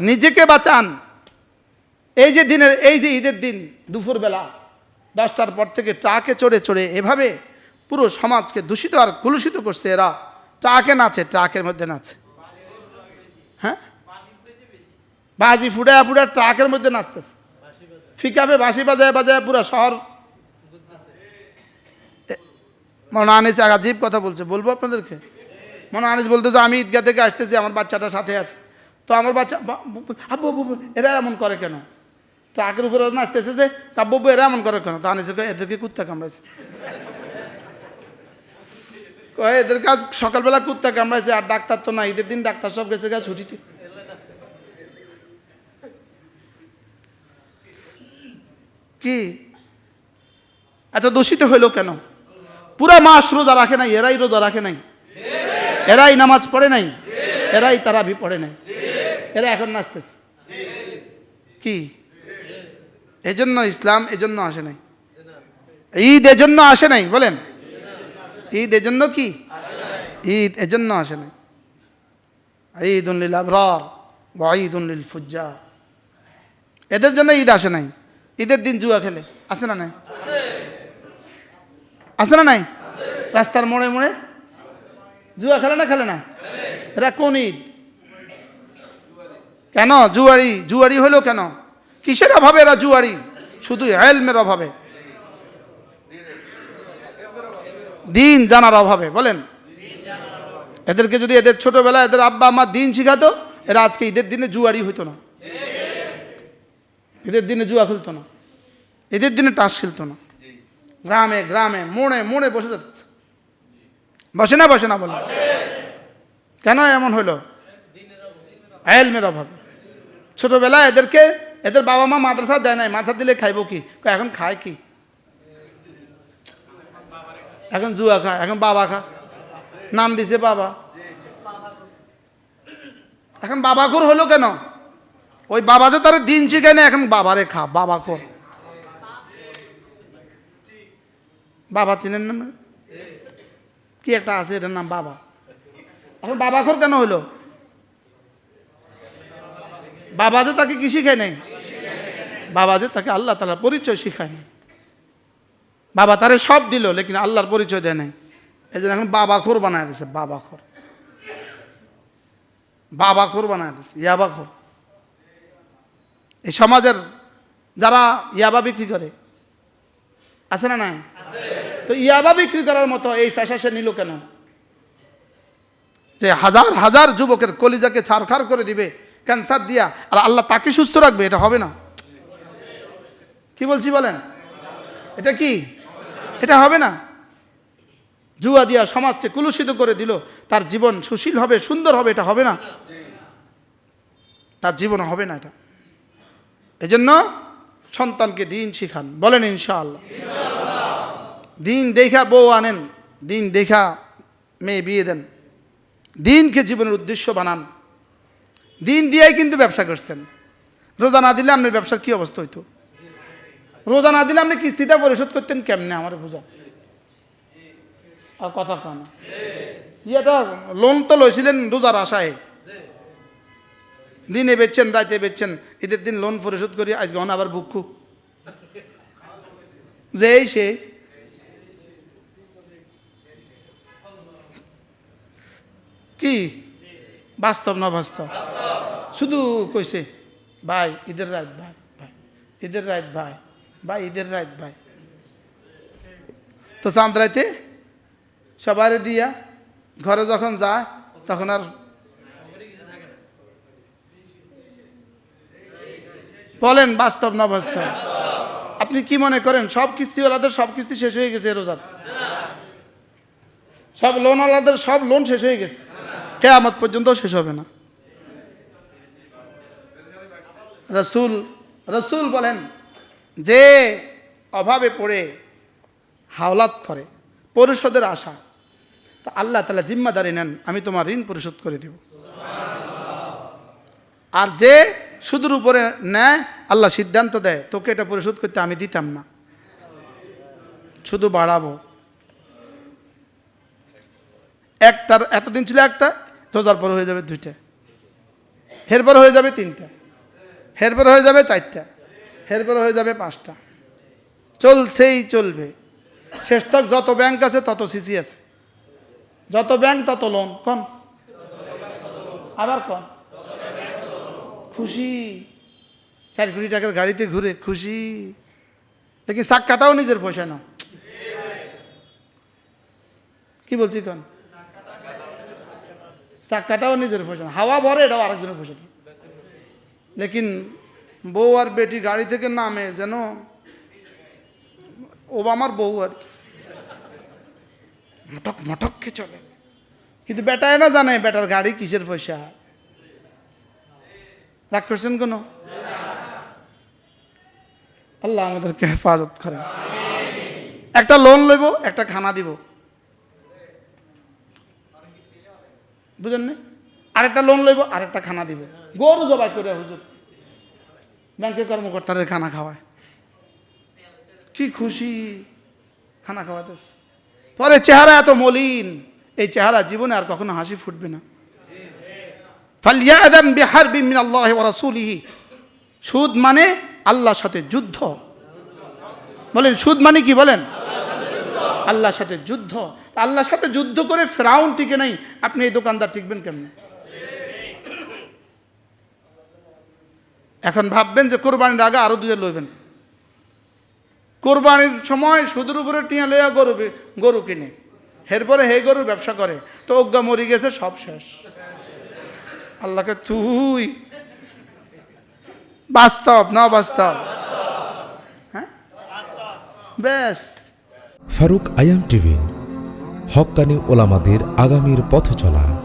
নিজেকে বাঁচান। এই যে দিনের, এই যে ঈদের দিন, দুপুরবেলা, দশটার পর থেকে ট্রাকে চড়ে চড়ে এভাবে পুরো সমাজকে দূষিত আর কলুষিত করছে এরা। ট্রাকে নাচে, ট্রাকের মধ্যে নাচে। হ্যাঁ? বাজি ফুটা ফুটা ট্রাকের মধ্যে নাচতেছে। ফিকাবে, বাঁশি বাজায় বাজায় পুরো শহর। মনে আনিস আজীব কথা বলছে। বলব আপনাদেরকে? মনে আনিস বলতেছে, আমি ঈদগাহ থেকে আসতেছি, আমার বাচ্চাটা সাথে আছে। তো আমার বাচ্চা আব্বু আব্বু এরা এমন করে কেন? ট্রাকের উপরে নাচতেছে যে আব্বু, এরা এমন করে কেন? তা আনিস এদেরকে কুত্তা কামড়াইছে। কয় এদের কাজ সকালবেলা কুত্তা কামড়াইছে আর ডাক্তার তো না ঈদের দিন ডাক্তার সব গেছে গা ছুটিতে। কি? এত দূষিত হইল কেন? পুরা মাস রোজা রাখে নাই এরাই রোজা রাখে নাই। এরাই নামাজ পড়ে নাই। এরাই তারাবি পড়ে নাই। এরা এখন নাচতেছে। কি? এজন্য ইসলাম এজন্য আসে নাই। ঈদ এজন্য আসে নাই, বলেন। ঈদ এজন্য কি? ঈদ এজন্য আসে নাই। ঈদ উল্লিল আবরার বা ঈদ উল্লিল ফুজ্জা এদের জন্য ঈদ আসে নাই। ঈদের দিন জুয়া খেলে। আসে না নাই? আসে না নাই? রাস্তার মোড়ে মোড়ে? জুয়া খেলে না খেলে না? এরা কোন ঈদ? কেন? জুয়ারি জুয়ারি হলো কেন? কিসের অভাবে এরা জুয়ারি? শুধু হেলমের অভাবে। দিন জানার অভাবে, বলেন। এদেরকে যদি এদের ছোটবেলায় এদের আব্বা আমার দিন শিখাতো, এরা আজকে ঈদের দিনে জুয়ারি হইতো না। ঈদের দিনে জুয়া খেলতো না। ঈদের দিনে টাস খেলতো না। গ্রামে গ্রামে মোড়ে মোড়ে বসে যাচ্ছে। বসে না বসে না বলে। কেন এমন হলো আয়েলমের অভাবে। ছোটবেলায় এদেরকে, এদের বাবা মা মাদ্রাসা দেয় নাই মাথা দিলে খাইবো কি? এখন খায় কি? এখন জুয়া খায়, এখন বাবা খা নাম দিছে বাবা। এখন বাবা খোর হলো কেন? ওই বাবা যে তার দিন শিখে না এখন বাবারে খা, বাবা খোর। বাবা চিনেন না? কি একটা আছে, এটার নাম বাবা। এখন বাবা খোর কেন হলো? বাবা যে তাকে কি শিখায় নাই? বাবা যে তাকে আল্লাহ তালার পরিচয় শিখায় নাই। বাবা তারে সব দিল, লেকিন আল্লাহর পরিচয় দেয় নাই। এই জন্য এখন বাবা খোর বানায় দিছে, বাবা খোর। বাবা খোর বানায় দিছে, ইয়াবা খোর। এই সমাজের যারা ইয়াবা বিক্রি করে, আছে না নাই? তো ইয়াবা বিক্রি করার মতো এই ফ্যাশা সে নিল কেন? যে হাজার হাজার যুবকের কলিজাকে ছাড়খাড় করে দিবে ক্যান্সার দিয়া, আর আল্লাহ তাকে সুস্থ রাখবে, এটা হবে না। কি বলছি বলেন? এটা কি? এটা হবে না। জুয়া দিয়া সমাজকে কুলুষিত করে দিল, তার জীবন সুশীল হবে, সুন্দর হবে, এটা হবে না। তার জীবন হবে না এটা। এজন্য সন্তানকে দিন শিখান। বলেন ইনশাআল্লাহ। দিন দেখা বউ আনেন, দিন দেখা মেয়ে বিয়ে দেন। দিনকে জীবনের উদ্দেশ্য বানান। দিন দিয়েই কিন্তু ব্যবসা করছেন। রোজা না দিলে আপনার ব্যবসার কি অবস্থা হইতো? রোজা না দিলে আপনি কিস্তিটা পরিশোধ করতেন কেমনে? আমার বুঝা। আর কথা কন। ইয়েটা লোন তো লইছিলেন রোজার আশায়। দিনে বেচছেন রাতে বেচছেন, ঈদের দিন লোন পরিশোধ করি, আজকে হন আবার বুকু যেই সে। কি? বাস্তব না বাস্তব? শুধু কইছে, ভাই, ঈদের রাত, ভাই ভাই, ঈদের রাত, ভাই ভাই, ঈদের রাত, ভাই। তো চাঁদ রাইতে সবারে দিয়া ঘরে যখন যায়, তখন আর বলেন, বাস্তব না বাস্তব? আপনি কি মনে করেন, সব কিস্তিওয়ালাদের সব কিস্তি শেষ হয়ে গেছে রোজার? সব লোনওয়ালাদের সব লোন শেষ হয়ে গেছে। কেয়ামত পর্যন্ত শেষ হবে না। রসুল রসুল বলেন, যে অভাবে পড়ে হাওলাত করে, পরিশোধের আশা, তা আল্লাহ তালা জিম্মাদারি নেন, আমি তোমার ঋণ পরিশোধ করে দেব। আর যে সুদের উপরে নেয়, আল্লাহ সিদ্ধান্ত দেয়, তোকে এটা পরিশোধ করতে আমি দিতাম না। শুধু বাড়াবো। একটার, এতদিন ছিল একটা, রোজার পর হয়ে যাবে দুইটা। এরপরে হয়ে যাবে তিনটা। এরপরে হয়ে যাবে চারটা এরপরে হয়ে যাবে পাঁচটা। চলছেই চলবে। শেষ তক যত ব্যাংক আছে তত সিসি আছে। যত ব্যাংক তত লোন কন আবার কন খুশি। চার কোটি টাকার গাড়িতে ঘুরে খুশি। লেকিন চাক্কাটাও নিজের পয়সা নাও। কি বলছি কন? চাক্কাটাও নিজের পয়সা না। হাওয়া ভরে এটাও আরেকজনের পয়সা না। লেকিন বউ আর বেটি গাড়ি থেকে নামে যেন ওবামার বউ আর কি। মটক মটককে চলে। কিন্তু বেটায় না জানে বেটার গাড়ি কিসের পয়সা। রাগ করছেন কোনো? আল্লাহ আমাদেরকে হেফাজত করে একটা লোন লইব, একটা খানা দিব। বুঝেন নি আরেকটা লোন লইব, আরেকটা খানা দিব। গরু জবাই করে হুজুর। ব্যাংকের কর্মকর্তাদের খানা খাওয়ায়। কি খুশি। খানা খাওয়াতেছে পরে চেহারা এত মলিন। এই চেহারা জীবনে আর কখনো হাসি ফুটবে না। আল্লাহ সুদ মানে আল্লাহর সাথে যুদ্ধ। বলেন, সুদ মানে কি বলেন? আল্লাহর সাথে যুদ্ধ। আল্লাহর সাথে যুদ্ধ করে ফেরাউন টিকে নাই। আপনি এই দোকানদার টিকবেন কেমনে? এখন ভাববেন যে কোরবানির আগে আরও দুজন লইবেন। কোরবানির সময় সুদের উপরে টিয়া লইয়া গরু গরু কিনে। এরপরে হে গরুর ব্যবসা করে। তো অজ্ঞা মরি গেছে, সব শেষ। আল্লাহকে তুই। বাস্তব, না বাস্তব? হ্যাঁ? ব্যাস। ফারুক আয়াম টিভি হক্কানি ওলামাদের আগামীর পথ চলা